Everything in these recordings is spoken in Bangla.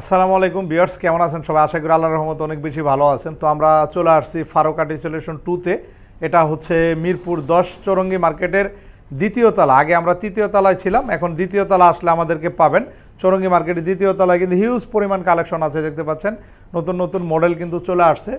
আসসালামু আলাইকুম বিয়ার্স কেমন আছেন সবাই? আশা করি আল্লাহর রহমত অনেক বেশি ভালো আছেন। তো আমরা চলে আসছি ফারুকাটি সলিউশন টুতে এটা হচ্ছে মিরপুর দশ চৌরঙ্গি মার্কেটের দ্বিতীয় তলা। আগে আমরা তৃতীয় তলায় ছিলাম, এখন দ্বিতীয় তলা আসলে আমাদেরকে পাবেন। চৌরঙ্গি মার্কেটের দ্বিতীয় তলায় কিন্তু হিউজ পরিমাণ কালেকশন আছে, দেখতে পাচ্ছেন। নতুন নতুন মডেল কিন্তু চলে আসছে।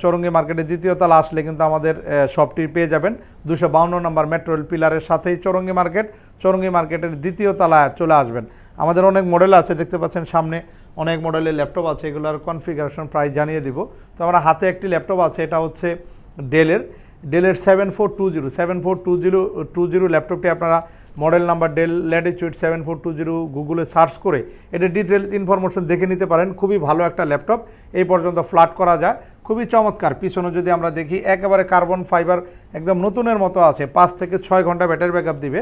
চৌরঙ্গি মার্কেটের দ্বিতীয় তলা আসলে কিন্তু আমাদের শপটি পেয়ে যাবেন। দুশো বাউন্ন নম্বর মেট্রো রেল পিলারের সাথেই চৌরঙ্গি মার্কেট, চৌরঙ্গি মার্কেটের দ্বিতীয় তলায় চলে আসবেন। আমাদের অনেক মডেল আছে, দেখতে পাচ্ছেন সামনে অনেক মডেলের ল্যাপটপ আছে, এগুলোর কনফিগারেশন প্রাইস জানিয়ে দিব। তো আমার হাতে একটি ল্যাপটপ আছে, এটা হচ্ছে ডেলের ডেলের seven four two zero seven four two zero two zero ল্যাপটপটি আপনারা model number Dell Latitude seven four two zero গুগলে সার্চ করে এটা ডিটেলস ইনফরমেশন দেখে নিতে পারেন। খুবই ভালো একটা ল্যাপটপ। এই পর্যন্ত ফ্ল্যাট করা যায়। খুবই চমৎকার। পিছনে যদি আমরা দেখি, একেবারে কার্বন ফাইবার একদম নতুনের মতো আছে। পাঁচ থেকে ছয় ঘণ্টা ব্যাটারি ব্যাকআপ দিবে।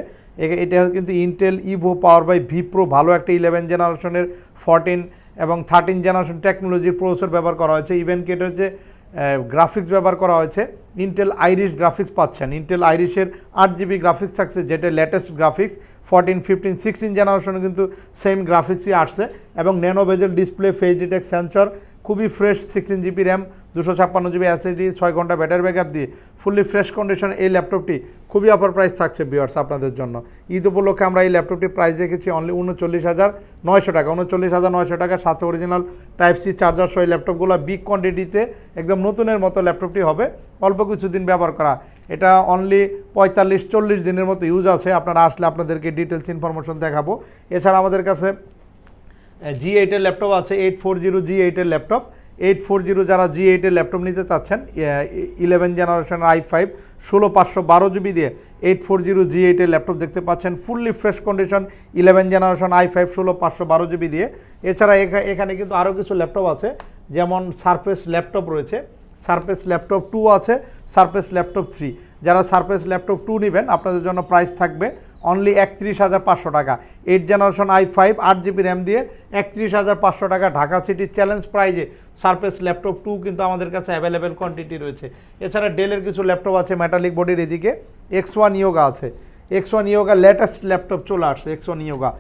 এটা কিন্তু Intel Evo power by V Pro ভালো একটা ইলেভেন জেনারেশনের ফোরটিন এবং থার্টিন জেনারেশন টেকনোলজির প্রসেসর ব্যবহার করা হয়েছে। ইভেন কি এটা হচ্ছে গ্রাফিক্স ব্যবহার করা হয়েছে। ইন্টেল আইরিশ গ্রাফিক্স পাচ্ছেন। ইন্টেল আইরিশের আট জিবি গ্রাফিক্স থাকছে, যেটা latest graphics fourteen fifteen sixteen জেনারেশনে কিন্তু সেম গ্রাফিক্সই আসছে। এবং nano bezel display face detect sensor খুবই ফ্রেশ সিক্সটিন জিবি র্যাম দুশো ছাপ্পান্ন জিবি অ্যাসিডি ছয় ঘণ্টা ব্যাটারি ব্যাকআপ দিয়ে ফুললি ফ্রেশ কন্ডিশন এই ল্যাপটপটি খুবই অফার প্রাইস থাকছে বিয়ার্স আপনাদের জন্য। ঈদ উপলক্ষে আমরা এই ল্যাপটপটির প্রাইস রেখেছি অনলি উনচল্লিশ হাজার নয়শো টাকা, উনচল্লিশ হাজার নয়শো টাকা, সাথে অরিজিনাল টাইপ সি চার্জার সহ এই ল্যাপটপগুলো বিগ কোয়ান্টিটিতে একদম নতুনের মতো ল্যাপটপটি হবে। অল্প কিছুদিন ব্যবহার করা। এটা অনলি পঁয়তাল্লিশ চল্লিশ দিনের মতো ইউজ আছে। আপনারা আসলে আপনাদেরকে ডিটেলস ইনফরমেশন দেখাবো। এছাড়া আমাদের কাছে জি এইটের ল্যাপটপ আছে এইট ফোর জিরো জি এইটের ল্যাপটপ এইট ফোর জিরো যারা জি এইটের ল্যাপটপ নিতে চাচ্ছেন ইলেভেন জেনারেশন আই ফাইভ ষোলো পাঁচশো বারো জিবি দিয়ে এইট ফোর জিরো জি এইটের ল্যাপটপ দেখতে পাচ্ছেন fully fresh condition eleven generation i five ষোলো পাঁচশো বারো জিবি দিয়ে। এছাড়া এখানে কিন্তু আরও কিছু ল্যাপটপ আছে, যেমন সারফেস ল্যাপটপ রয়েছে সারফেস ল্যাপটপ টু আছে সারফেস ল্যাপটপ থ্রি যারা সারফেস ল্যাপটপ টু নেবেন, আপনাদের জন্য প্রাইস থাকবে অনলি একত্রিশ হাজার পাঁচশো টাকা। এইট জেনারেশন আই ফাইভ আট জিবি র্যাম দিয়ে একত্রিশ হাজার পাঁচশো টাকা ঢাকা সিটি চ্যালেঞ্জ প্রাইজে সারফেস ল্যাপটপ টু কিন্তু আমাদের কাছে অ্যাভেলেবেল কোয়ান্টিটি রয়েছে। এছাড়া ডেলের কিছু ল্যাপটপ আছে মেটালিক বডির এদিকে। এক্স ওয়ান ইয়োগা আছে। X one Yoga latest laptop চলে আসছে এক্স ওয়ান ইয়োগা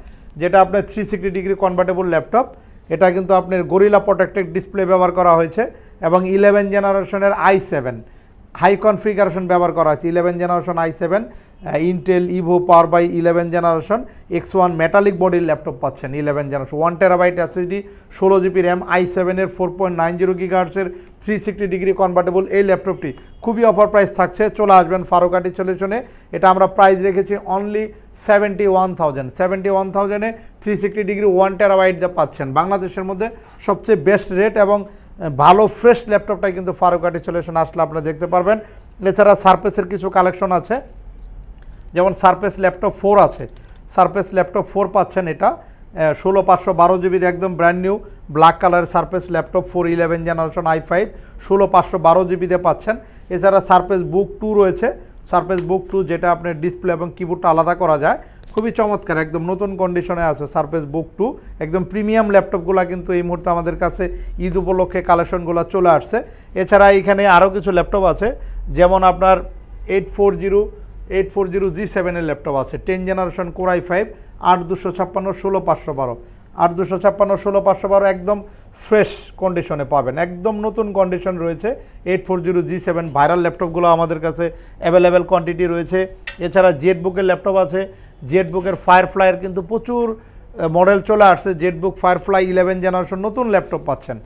যেটা আপনার three sixty degree convertible laptop এটা কিন্তু আপনার গরিলা প্রোটেক্টেড ডিসপ্লে ব্যবহার করা হয়েছে এবং ইলেভেন জেনারেশনের আই সেভেন হাই কনফিগারেশন ব্যবহার করা হয়েছে। Eleven generation i seven Intel Evo power by eleven generation X one metallic বডির ল্যাপটপ পাচ্ছেন eleven generation one terabyte SSD ষোলো জিবি র্যাম আই সেভেনের ফোর পয়েন্ট নাইন জিরো গিগার্সের থ্রি সিক্সটি ডিগ্রি কনভার্টেবল এই ল্যাপটপটি খুবই অফার প্রাইস থাকছে। চলে আসবেন ফারুকাটি সলিউশনে এটা আমরা প্রাইস রেখেছি only seventy one thousand seventy one থাউজেন্ডে three sixty degree one terabyte পাচ্ছেন। বাংলাদেশের মধ্যে সবচেয়ে বেস্ট রেট এবং ভালো ফ্রেশ ল্যাপটপটাই কিন্তু ফারুকাটি সলিউশন আসলে আপনারা দেখতে পারবেন। এছাড়া সারফেসের কিছু কালেকশন আছে। যেমন সারফেস ল্যাপটপ ফোর আছে। সারফেস ল্যাপটপ ফোর পাচ্ছেন এটা। ষোলো, পাঁচশো, বারো জিবির একদম brand new black colour Surface laptop four eleven generation i five ষোলো, পাঁচশো, বারো জিবিতে পাচ্ছেন। এছাড়া সারফেস বুক টু রয়েছে। সারফেস বুক টু যেটা আপনার ডিসপ্লে এবং কিবোর্ডটা আলাদা করা যায়। খুবই চমৎকার, একদম নতুন কন্ডিশনে আছে সারফেস বুক টু একদম প্রিমিয়াম ল্যাপটপগুলো কিন্তু এই মুহূর্তে আমাদের কাছে ঈদ উপলক্ষে কালেকশনগুলো চলে আসছে। এছাড়া এখানে আরও কিছু ল্যাপটপ আছে, যেমন আপনার eight four zero eight four zero G সেভেনের ল্যাপটপ আছে টেন জেনারেশন কোরাই ফাইভ আট দুশো ছাপ্পান্ন, ষোলো পাঁচশো বারো। আট দুশো ছাপ্পান্ন, ষোলো পাঁচশো বারো একদম ফ্রেশ কন্ডিশনে পাবেন। একদম নতুন কন্ডিশন রয়েছে eight four zero G seven viral ল্যাপটপগুলো আমাদের কাছে অ্যাভেলেবেল কোয়ান্টিটি রয়েছে। এছাড়া জেট বুকের ল্যাপটপ আছে জেট বুকের ফায়ারফ্লাইয়ের কিন্তু প্রচুর মডেল চলে আসছে। Z book Firefly eleven generation নতুন ল্যাপটপ পাচ্ছেন।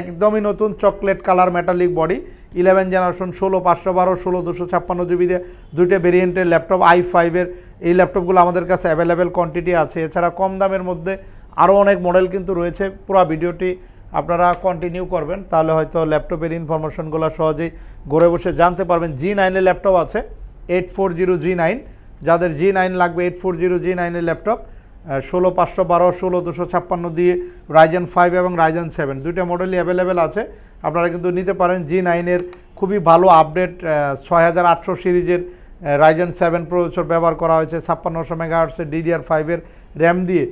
একদমই নতুন chocolate colour metallic body eleven generation ষোলো, পাঁচশো বারো, ষোলো, দুশো ছাপ্পান্ন জিবি দিয়ে দুইটা ভেরিয়েন্টের ল্যাপটপ আই ফাইভের এই ল্যাপটপগুলো আমাদের কাছে অ্যাভেলেবেল কোয়ান্টিটি আছে। এছাড়া কম দামের মধ্যে আরও অনেক মডেল কিন্তু রয়েছে। পুরো ভিডিওটি আপনারা কন্টিনিউ করবেন, তাহলে হয়তো ল্যাপটপের ইনফরমেশনগুলো সহজেই ঘরে বসে জানতে পারবেন। জি নাইনের ল্যাপটপ আছে eight four zero G nine যাদের জি নাইন লাগবে এইট ফোর জিরো জি নাইনের ল্যাপটপ ষোলো পাঁচশো বারো, ষোলো দুশো ছাপ্পান্ন দিয়ে রাইজেন ফাইভ এবং রাইজেন সেভেন দুইটা মডেলই অ্যাভেলেবেল আছে। আপনারা কিন্তু নিতে পারেন জি নাইনের খুবই ভালো আপডেট ছয় হাজার আটশো সিরিজের রাইজেন সেভেন প্রসেসর ব্যবহার করা হয়েছে, ছাপ্পান্নশো মেগাহার্টসের ডিডিআর ফাইভের র্যাম দিয়ে।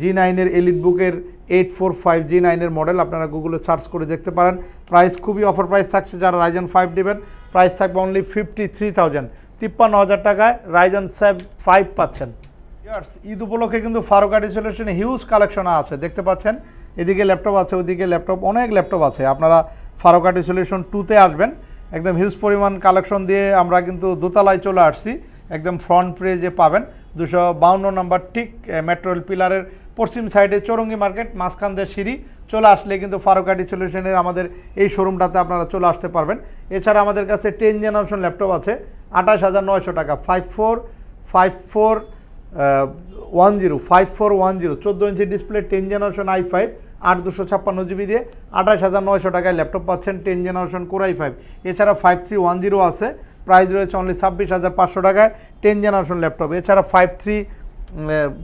জি নাইনের এলিট বুকের এইট ফোর ফাইভ জি নাইনের মডেল আপনারা গুগলে সার্চ করে দেখতে পারেন। প্রাইস খুবই অফার প্রাইস থাকছে, যারা রাইজেন ফাইভ নেবেন প্রাইস থাকবে অনলি ফিফটি থ্রি থাউজেন্ড তিপ্পান্ন হাজার টাকায় রাইজেন সেভ ফাইভ পাচ্ছেন। ঈদ উপলক্ষে কিন্তু ফারুকাটি সলিউশনে হিউজ কালেকশন আছে, দেখতে পাচ্ছেন? এদিকে ল্যাপটপ আছে, ওদিকে ল্যাপটপ অনেক ল্যাপটপ আছে। আপনারা ফারোকাটি সলিউশন টুতে আসবেন। একদম হিউজ পরিমাণ কালেকশন দিয়ে আমরা কিন্তু দোতলায় চলে আসছি। একদম ফ্রন্ট পেজে পাবেন। দুশো বাউন্ন নম্বর ঠিক মেট্রোল পিলারের পশ্চিম সাইডে চৌরঙ্গি মার্কেট মাঝখান দিয়ে সিঁড়ি। চলে আসলে কিন্তু ফারুকাটি সলিউশনের আমাদের এই শোরুমটাতে আপনারা চলে আসতে পারবেন। এছাড়া আমাদের কাছে টেন জেনারেশন ল্যাপটপ আছে, আঠাশ হাজার নয়শো টাকা five four five four one zero five four one zero চোদ্দ inch display ten generation i five আট দুশো ছাপ্পান্ন জিবি দিয়ে আঠাশ হাজার নয়শো টাকায় ল্যাপটপ পাচ্ছেন ten generation core i five এছাড়া ফাইভ থ্রি ওয়ান জিরো আছে প্রাইস রয়েছে অনলি ছাব্বিশ হাজার পাঁচশো টাকায় টেন জেনারেশন ল্যাপটপ এছাড়া five three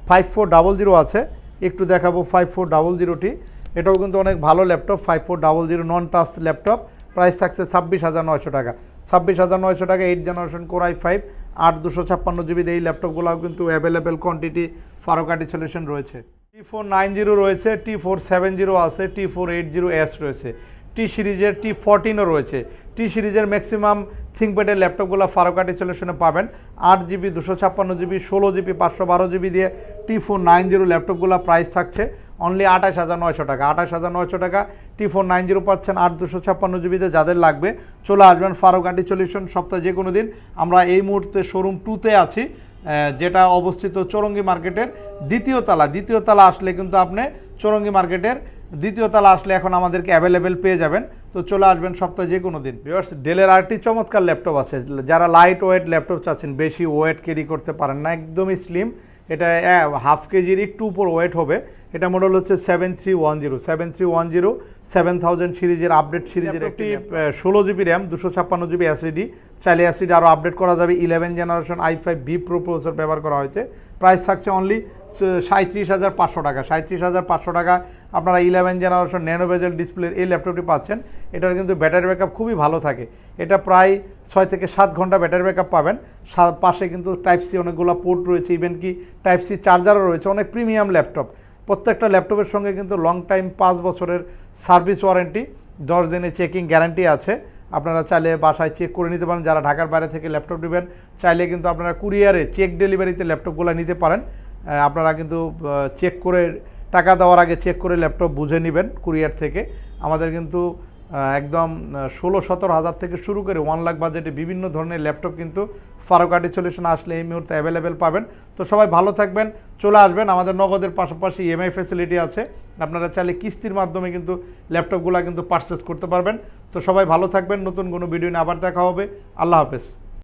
five four double zero আছে, একটু দেখাবো ফাইভ ফোর ডাবল জিরোটি এটাও কিন্তু অনেক ভালো laptop five four double zero non touch laptop. Price থাকছে ছাব্বিশ হাজার নয়শো টাকা। ছাব্বিশ হাজার নয়শো টাকা এইট জেনারেশন কোরাই ফাইভ আট দুশো ছাপ্পান্ন জিবিতে এই ল্যাপটপগুলোও কিন্তু অ্যাভেলেবেল কোয়ান্টিটি ফারোকাটি সলিউশন রয়েছে। টি ফোর নাইন জিরো রয়েছে টি ফোর সেভেন জিরো আছে T four eight zero S রয়েছে। টি সিরিজের টি ফোরটিনও রয়েছে। টি সিরিজের ম্যাক্সিমাম থিঙ্কপ্যাডের ল্যাপটপগুলো ফারোকাটি সলিউশনে পাবেন। আট জিবি দুশো ছাপ্পান্ন জিবি ষোলো জিবি পাঁচশো বারো জিবি দিয়ে টি ফোর নাইন জিরো ল্যাপটপগুলো প্রাইস থাকছে। অনলি আঠাশ হাজার নয়শো টাকা। আঠাশ হাজার নয়শো টাকা টি ফোর নাইন জিরো পাচ্ছেন আট দুশো ছাপ্পান্ন জিবিতে যাদের লাগবে। চলে আসবেন ফারোকাটি সলিউশন সপ্তাহে যে কোনো দিন। আমরা এই মুহূর্তে শোরুম টুতে আছি যেটা অবস্থিত চৌরঙ্গি মার্কেটের দ্বিতীয় তলা। দ্বিতীয় তলা আসলে কিন্তু আপনি চৌরঙ্গি মার্কেটের দ্বিতীয় তলা আসলে এখন আমাদেরকে অ্যাভেলেবেল পেয়ে যাবেন। তো চলে আসবেন সপ্তাহে যে কোনো দিন। ভিউয়ার্স ডেলের আরেকটি চমৎকার ল্যাপটপ আছে। যারা লাইট ওয়েট ল্যাপটপ চাচ্ছেন, বেশি ওয়েট ক্যারি করতে পারেন না, একদমই স্লিম এটা হাফ কেজির একটু উপর ওয়েট হবে। এটা মডেল হচ্ছে seven three one zero seven three one zero seven thousand সিরিজের আপডেট সিরিজের একটি ষোলো জিবি র্যাম দুশো ছাপ্পান্ন জিবি এসিডি চাইলে এসিডি আরও আপডেট করা যাবে। Eleven generation i five V Pro processor ব্যবহার করা হয়েছে। প্রাইস থাকছে অনলি সাঁত্রিশ হাজার পাঁচশো টাকা। সাঁত্রিশ হাজার পাঁচশো টাকা আপনারা ইলেভেন জেনারেশন ন্যানো বেজেল ডিসপ্লের এই ল্যাপটপটি পাচ্ছেন। এটার কিন্তু ব্যাটারি ব্যাকআপ খুবই ভালো থাকে। এটা প্রায় ছয় থেকে সাত ঘণ্টা ব্যাটারি ব্যাকআপ পাবেন। পাশে কিন্তু টাইপ সি অনেকগুলো পোর্ট রয়েছে ইভেন কি টাইপ সি চার্জারও রয়েছে, অনেক প্রিমিয়াম ল্যাপটপ প্রত্যেকটা ল্যাপটপের সঙ্গে কিন্তু লং টাইম পাঁচ বছরের সার্ভিস ওয়ারেন্টি দশ দিনের চেকিং গ্যারান্টি আছে। আপনারা চাইলে বাসায় চেক করে নিতে পারেন, যারা ঢাকার বাইরে থেকে ল্যাপটপ নেবেন, চাইলে কিন্তু আপনারা কুরিয়ারে চেক ডেলিভারিতে ল্যাপটপগুলো নিতে পারেন। আপনারা কিন্তু চেক করে, টাকা দেওয়ার আগে চেক করে ল্যাপটপ বুঝে নেবেন কুরিয়ার থেকে। আমাদের কিন্তু একদম ষোলো সতেরো হাজার থেকে শুরু করে ওয়ান লাখ বাজেটে বিভিন্ন ধরনের ল্যাপটপ কিন্তু ফারুকাটি সলিউশন আসলে এই মুহূর্তে অ্যাভেলেবেল পাবেন। তো সবাই ভালো থাকবেন, চলে আসবেন। আমাদের নগদের পাশাপাশি ইএমআই ফেসিলিটি আছে। আপনারা চাইলে কিস্তির মাধ্যমে কিন্তু ল্যাপটপগুলো কিন্তু পারচেস করতে পারবেন। তো সবাই ভালো থাকবেন, নতুন কোনো ভিডিও নিয়ে আবার দেখা হবে। আল্লাহ হাফেজ।